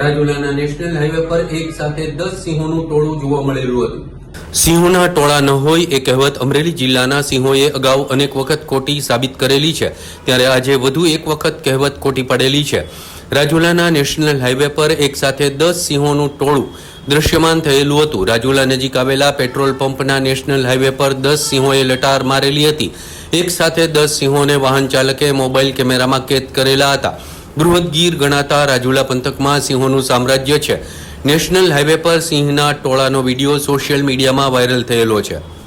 રાજુલાના national highway પર એક સાથે દસ સિંહોનું ટોળું જોવા મળેલું હતું. સિંહોના ટોળા ન હોય એ કહેવત અમરેલી જિલ્લાના સિંહોએ અગાઉ અનેક વખત ખોટી સાબિત કરેલી છે. ત્યારે આજે વધુ એક વખત કહેવત ખોટી પડેલી છે. રાજુલાના નેશનલ હાઈવે પર એક સાથે દસ સિંહોનું ટોળું દ્રશ્યમાન થયેલું હતું. રાજુલા નજીક આવેલા પેટ્રોલ પંપના નેશનલ હાઈવે પર દસ સિંહોએ લટાર મારેલી હતી. એક સાથે દસ સિંહોને વાહન ચાલકે મોબાઈલ કેમેરામાં કેદ કરેલા હતા. બૃહદ ગીર ગણાતા રાજુલા પંથકમાં સિંહોનું સામ્રાજ્ય છે. નેશનલ હાઈવે પર સિંહના ટોળાનો વીડિયો સોશિયલ મીડિયામાં વાયરલ થયેલો છે.